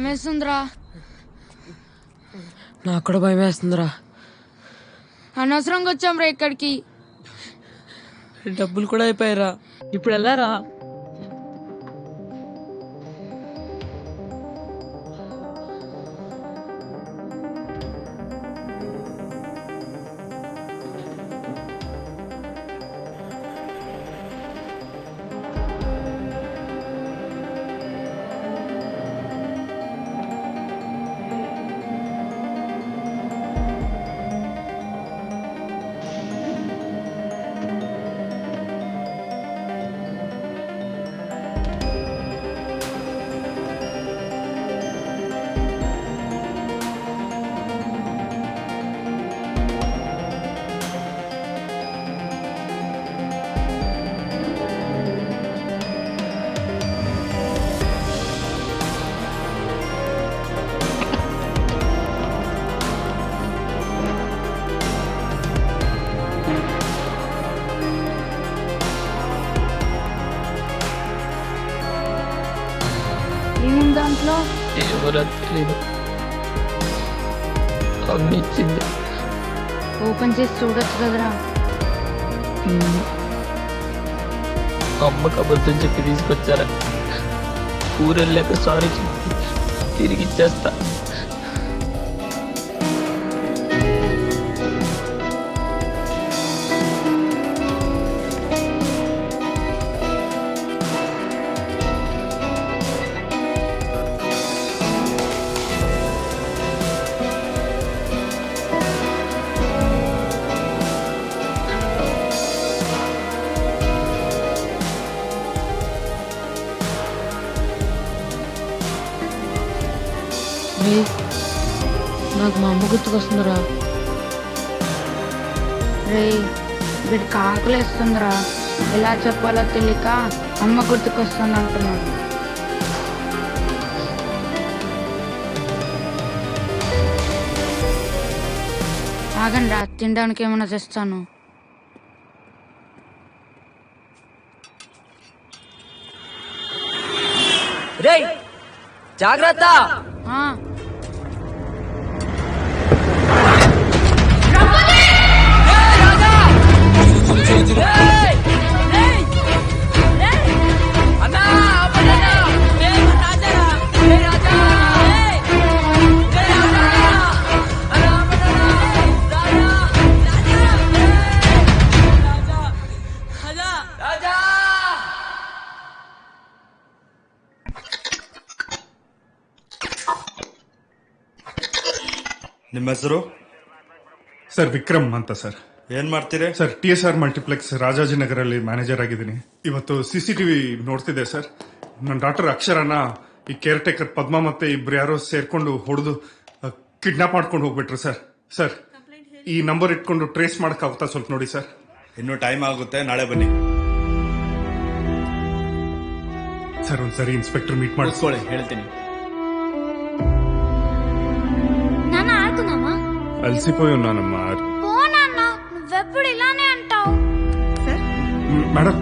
భయం వేస్తుందిరా నాకు కూడా భయం వేస్తుందిరా అనవసరంగా వచ్చాం రా ఇక్కడికి. డబ్బులు కూడా అయిపోయారా ఇప్పుడు వెళ్ళారా? ఎవరో తెలీదు అమ్మ ఇచ్చింది ఓపెన్ చేసి చూడొచ్చు కదరా. అమ్మకి అబద్ధం చెప్పి తీసుకొచ్చారా? ఊరెళ్ళాక సారీ చెప్పి తిరిగి ఇచ్చేస్తా. గుర్తుకొస్తుందిరా. రే వీడి కాకులేస్తుందిరా. ఎలా చెప్పాలో తెలియక అమ్మ గుర్తుకొస్తుంది అంటున్నాడు ఆగండి రా తినడానికి ఏమైనా తెస్తాను. రేయ్ జాగ్రత్త. ನಿಮ್ಮ ಹೆಸರು? ಸರ್ ವಿಕ್ರಮ್ ಅಂತ ಸರ್. ಏನ್ ಮಾಡ್ತೀರಿ? Sir T S R multiplex ರಾಜಾಜಿನಗರಲ್ಲಿ manager ಆಗಿದ್ದೀನಿ. ಇವತ್ತು ಸಿ ಸಿ ಟಿವಿ ನೋಡ್ತಿದ್ದೆ ಸರ್. ನನ್ನ ಡಾಕ್ಟರ್ ಅಕ್ಷರನ ಈ ಕೇರ್ ಟೇಕರ್ ಪದ್ಮ ಮತ್ತೆ ಇಬ್ರು ಯಾರೋ ಸೇರ್ಕೊಂಡು ಹೊಡೆದು ಕಿಡ್ನಾಪ್ ಮಾಡ್ಕೊಂಡು ಹೋಗ್ಬಿಟ್ರು ಸರ್. ಸರ್ ಈ ನಂಬರ್ ಇಟ್ಕೊಂಡು ಟ್ರೇಸ್ ಮಾಡೋಕ್ಕಾಗುತ್ತಾ ಸ್ವಲ್ಪ ನೋಡಿ ಸರ್. ಇನ್ನೂ ಟೈಮ್ ಆಗುತ್ತೆ ನಾಳೆ ಬನ್ನಿ. ಸರ್ ಒಂದ್ಸರಿ ಇನ್ಸ್ಪೆಕ್ಟರ್ ಮೀಟ್ ಮಾಡಿಸ್ಕೊಳ್ಳಿ ಹೇಳ್ತೀನಿ. అలసిపోయి ఉన్నానమ్మా పో నాన్న నువ్వెప్పుడు ఇలానే అంటావు మేడం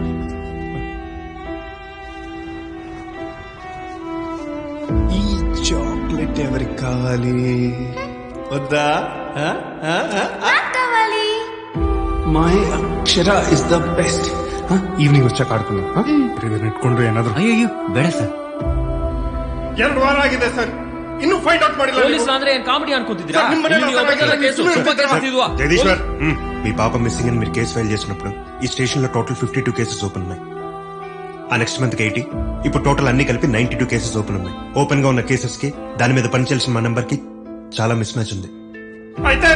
ఈ చాక్లెట్ ఎవరికి కావాలి వద్దా నాకు కావాలి my Akshara is the best evening వచ్చాక ఆడుకుందాం ಇದನ್ನ ಇಟ್ಕೊಂಡು ಏನಾದ್ರು ಅಯ್ಯೋ ಬೇಡ ಸರ್ ಎರಡು ವಾರ ಆಗಿದೆ ಸರ್ ಇನ್ನೂ ಫೈಂಡ್ ಔಟ್ ಮಾಡಿಲ್ಲ ಪೊಲೀಸ್ ನೀವು. ಅಂದ್ರೆ ಏನ್ ಕಾಮಿಡಿ ಅನ್ಕೊಂತಿದ್ದೀರಾ ಸರ್, ನಿಮ್ಮ ಮನೇಲಿ ಇಲ್ಲಿ ಆ ಥರ ಒಬ್ಬ ಕೇಸು, ಸುಮ್ನೆ ತುಂಬ ಕೇಸ್ ಇರ್ತೀರಾ? ಇದ್ವಾ? జగదీశ్వర్ మీ పాప మిస్సింగ్ అని మీరు కేసు ఫైల్ చేసినప్పుడు ఈ స్టేషన్ లో total fifty two cases open ఉన్నాయి ఆ నెక్స్ట్ మంత్ ఎయిటీ ఇప్పుడు టోటల్ అన్ని కలిపి నైన్టీ టూ కేసెస్ ఓపెన్ ఉన్నాయి ఓపెన్ గా ఉన్న కేసెస్ కి దాని మీద పనిచేయాల్సిన మా నంబర్ కి చాలా మిస్ మ్యాచ్ ఉంది అయితే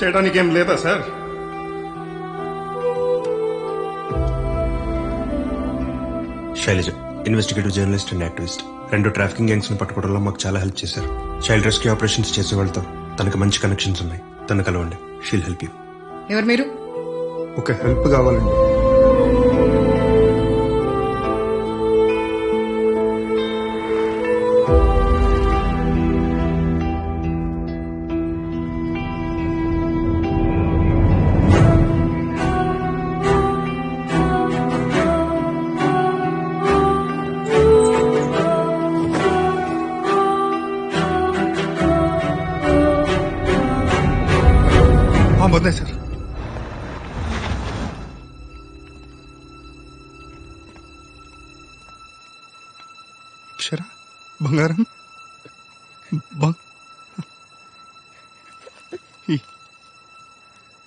చేయడానికి ఏం లేదా sir Shailaja investigative journalist and activist రెండు ట్రాఫికింగ్ గ్యాంగ్స్ని పట్టుకోవడంలో మాకు చాలా హెల్ప్ చేశారు. చైల్డ్ రెస్క్యూ ఆపరేషన్స్ చేసే వాళ్ళతో తనకు మంచి కనెక్షన్స్ ఉన్నాయి. తను కలవండి. She'll help you. ఎవరు మీరు? ఒక హెల్ప్ కావాలండి. వదిలేశారు. అక్షరా బంగారం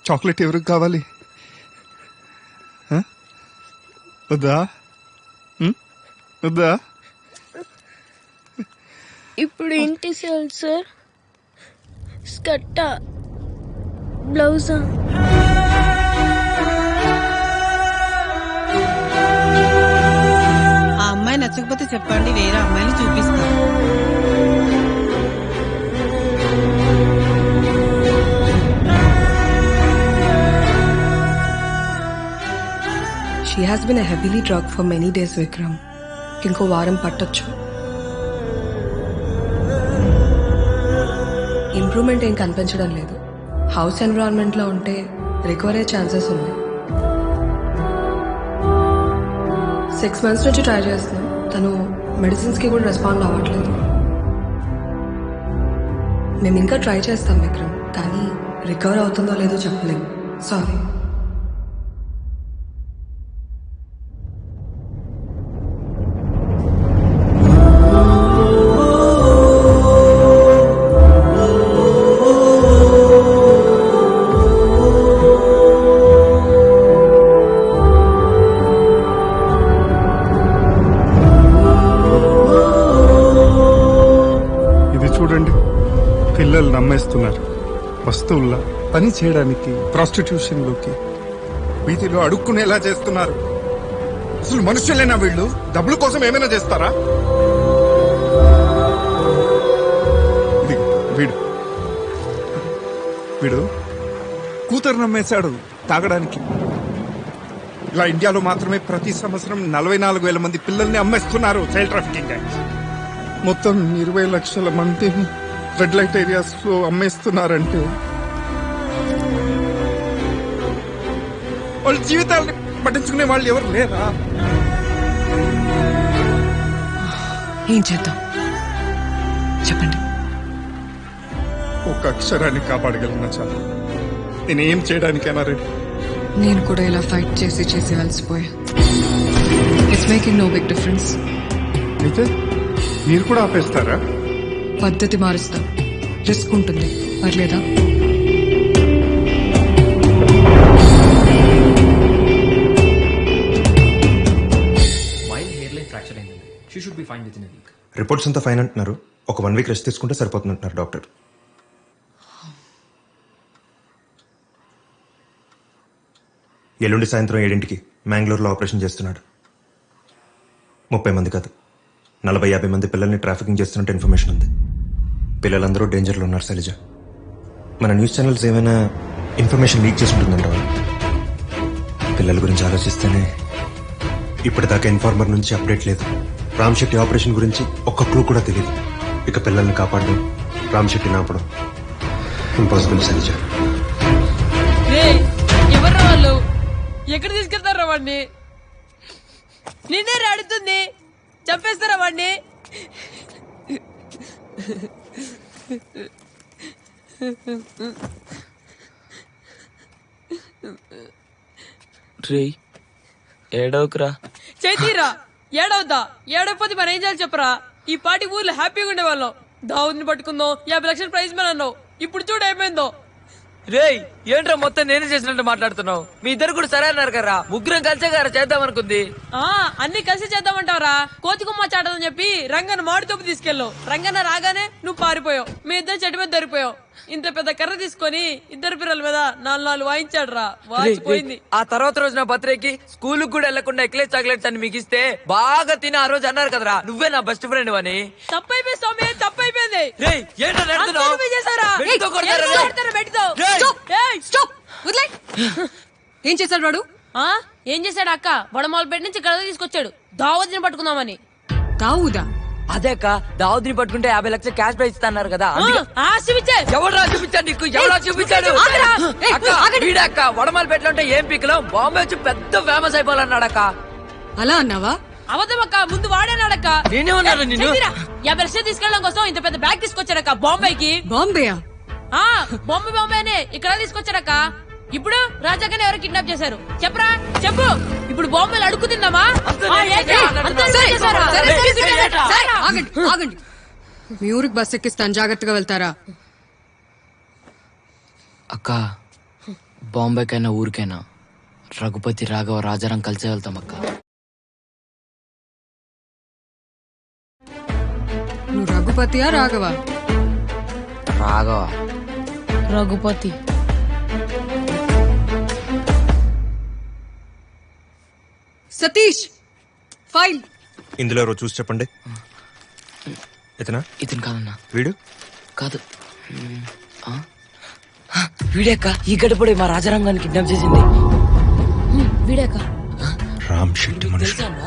చాక్లెట్ ఎవరికి కావాలి? వద్దా? వద్దా? ఇప్పుడు ఇంటి సార్ స్కట్టా బ్లౌజా. ఆ అమ్మాయి నచ్చకపోతే చెప్పండి వేరే అమ్మాయిని చూపిస్తాను she has been heavily drug for many days Vikram ఇంకో వారం పట్టొచ్చు. ఇంప్రూవ్మెంట్ ఏం కనిపించడం లేదు. హౌస్ ఎన్విరాన్మెంట్లో ఉంటే రికవర్ అయ్యే ఛాన్సెస్ ఉన్నాయి. సిక్స్ మంత్స్ నుంచి ట్రై చేస్తున్నాం. తను మెడిసిన్స్కి కూడా రెస్పాండ్ అవ్వట్లేదు. మేము ఇంకా ట్రై చేస్తాం విక్రమ్ కానీ రికవర్ అవుతుందో లేదో చెప్పలేము సారీ వస్తువుల్లా పని చేయడానికి ప్రాస్టిట్యూషన్లోకి వీధిలో అడుక్కునేలా చేస్తున్నారు. అసలు మనుషులేనా వీళ్ళు? డబ్బుల కోసం ఏమైనా చేస్తారా? వీడు. వీడు కూతురు నమ్మేశాడు తాగడానికి. ఇలా ఇండియాలో మాత్రమే ప్రతి సంవత్సరం నలభై నాలుగు వేల మంది పిల్లల్ని అమ్మేస్తున్నారు చైల్డ్ ట్రాఫికింగ్ మొత్తం ఇరవై లక్షల మందిని రెడ్ లైట్ ఏరియాస్లో అమ్మేస్తున్నారంటే వాళ్ళ జీవితాలని పట్టించుకునే వాళ్ళు ఎవరు లేరా? ఏం చేద్దాం? చెప్పండి. ఒక అక్షరాన్ని కాపాడగలిగిన చాలు? నేనేం చేయడానికైనా రెడీ. నేను కూడా ఇలా ఫైట్ చేసి చేసి అలసిపోయా. It's making no big difference అయితే మీరు కూడా ఆపేస్తారా? పద్ధతి మారుస్తాం. రిస్క్ ఉంటుంది. పర్లేదా? She should be fine with in week reports అంతా ఫైన్ అంటున్నారు. ఒక వన్ వీక్ రెస్ట్ తీసుకుంటే సరిపోతుంది అంటున్నారు డాక్టర్. ఎల్లుండి సాయంత్రం ఏడింటికి మ్యాంగ్లూర్లో ఆపరేషన్ చేస్తున్నాడు. ముప్పై మంది కాదు. నలభై యాభై మంది పిల్లల్ని ట్రాఫికింగ్ చేస్తున్నట్టు ఇన్ఫర్మేషన్ ఉంది. పిల్లలందరూ డేంజర్లో ఉన్నారు శైలజ. మన న్యూస్ ఛానల్స్ ఏమైనా ఇన్ఫర్మేషన్ లీక్ చేసి ఉంటుందంటావా పిల్లల గురించి ఆలోచిస్తేనే ఇప్పటిదాకా ఇన్ఫార్మర్ నుంచి అప్డేట్ లేదు. రామ్ శెట్టి ఆపరేషన్ గురించి ఒక్క క్లూ కూడా తెలియదు ఇక పిల్లల్ని కాపాడడం రామ్ శెట్టి నాపడం ఇంపాసిబుల్ ఎవరు వాళ్ళు? ఎక్కడ తీసుకెళ్తారా వాడిని? నిన్నే అడుగుతుంది చంపేస్తారా వాడిని? రే ఏడవకురా. చైతీరా. ఏడవద్దా? ఏడవపోతే మరి ఏం చేయాలి చెప్పరా? ఈ పాటి ఊర్లో హ్యాపీగా ఉండేవాళ్ళం. దావుద్ని పట్టుకుందాం యాభై లక్షల ప్రైజ్ మన అన్నావు. ఇప్పుడు చూడు ఏమైందో. రేయ్ ఏంట్రా మొత్తం నేనే చేసినట్టు మాట్లాడుతున్నావు? మీ ఇద్దరు కూడా సరే అన్నారు కదా ముగ్గురం కలిసే గారా చేద్దాం అనుకుంది ఆ అన్ని కలిసి చేద్దామంటావరా? కోతి కుమ్మ చాటదని చెప్పి రంగన్న మాడితోపు తీసుకెళ్ళావు. రంగన్న రాగానే నువ్వు పారిపోయావు. మీ ఇద్దరు చెట్టు మీద దొరికిపోయావు. ఇంత పెద్ద కర్ర తీసుకొని ఇద్దరు పిల్లల మీద నాలుగు నాలుగు వాయించాడు రా వాచిపోయింది. ఆ తర్వాత రోజు నా బర్త్డేకి స్కూల్ కూడా వెళ్ళకుండా ఎక్లెస్ చాక్లెట్స్ అని మీకు ఇస్తే బాగా తిని ఆ రోజు అన్నారు కదరా. నువ్వే నా బెస్ట్ ఫ్రెండ్ అని. తప్పైపోయింది స్వామి తప్పైపోయింది రేయ్, నెడుతున్నావ్? బెట్టితో కొడతారా ఏం రేయ్? రేయ్! చేశాడు వాడు? ఆ? ఏం చేశాడు అక్క? వడమాలపేట నుంచి గద తీసుకొచ్చాడు. దావతిని పట్టుకుందామని. తావుదా అదే అక్క దావుద్ని పట్టుకుంటే యాభై లక్షలు క్యాష్ ప్రైజ్ ఇస్తా అన్నారు కదా ఆ, అందుకే ఆ, చూపించే. ఎవరా చూపించాడు నీకు? ఎవరా చూపించాడు? ఆగరా! ఏయ్, అక్క ఆగండి. వీడే అక్క వడమాలపేటలో ఉంటే ఏం పీకలం? బాంబే వచ్చి పెద్ద ఫేమస్ అయిపోవాలన్నాడు అక్క. అలా అన్నావా? అబద్ధం అక్క ముందు వాడేనాడక్క. నేనే ఉన్నాను నిన్ను. యాభై లక్షలు తీసుకెళ్ళడం కోసం ఇంత పెద్ద బ్యాగ్ తీసుకొచ్చాడక్క బాంబేకి. బాంబేయా? ఆ బాంబే బాంబేనే. ఇక్కడ తీసుకొచ్చాడక్క. ఇప్పుడు రాజాగానే ఎవరు కిడ్నాప్ చేశారు. చెప్పరా? చెప్పు. ఇప్పుడు బాంబేలు అడుగు తిందామా? ఆ, ఏంటి? అంతా సరే, సరే, సరే, ఆగండి ఆగండి. మీ ఊరికి బస్ ఎక్కిస్తాను. జాగ్రత్తగా వెళ్తారా? అక్క బాంబేకైనా ఊరికైనా రఘుపతి రాఘవ రాజారాం కలిసే వెళ్తాం అక్క. రఘుపతియా రాఘవా? రాఘవ? రఘుపతి. సతీష్ ఫైల్. ఇందులో ఎవరో చూసి చెప్పండి. ఇతనా? ఇతను కాదన్నా. వీడు? కాదు. మ్మ్. ఆ? ఆ, వీడే అక్క ఈ గడపడే మా రాజారాం గారిని కిడ్నాప్ చేసింది. వీడేకా రామ్ శెట్టి మనుషులు తెలుసా అన్నా?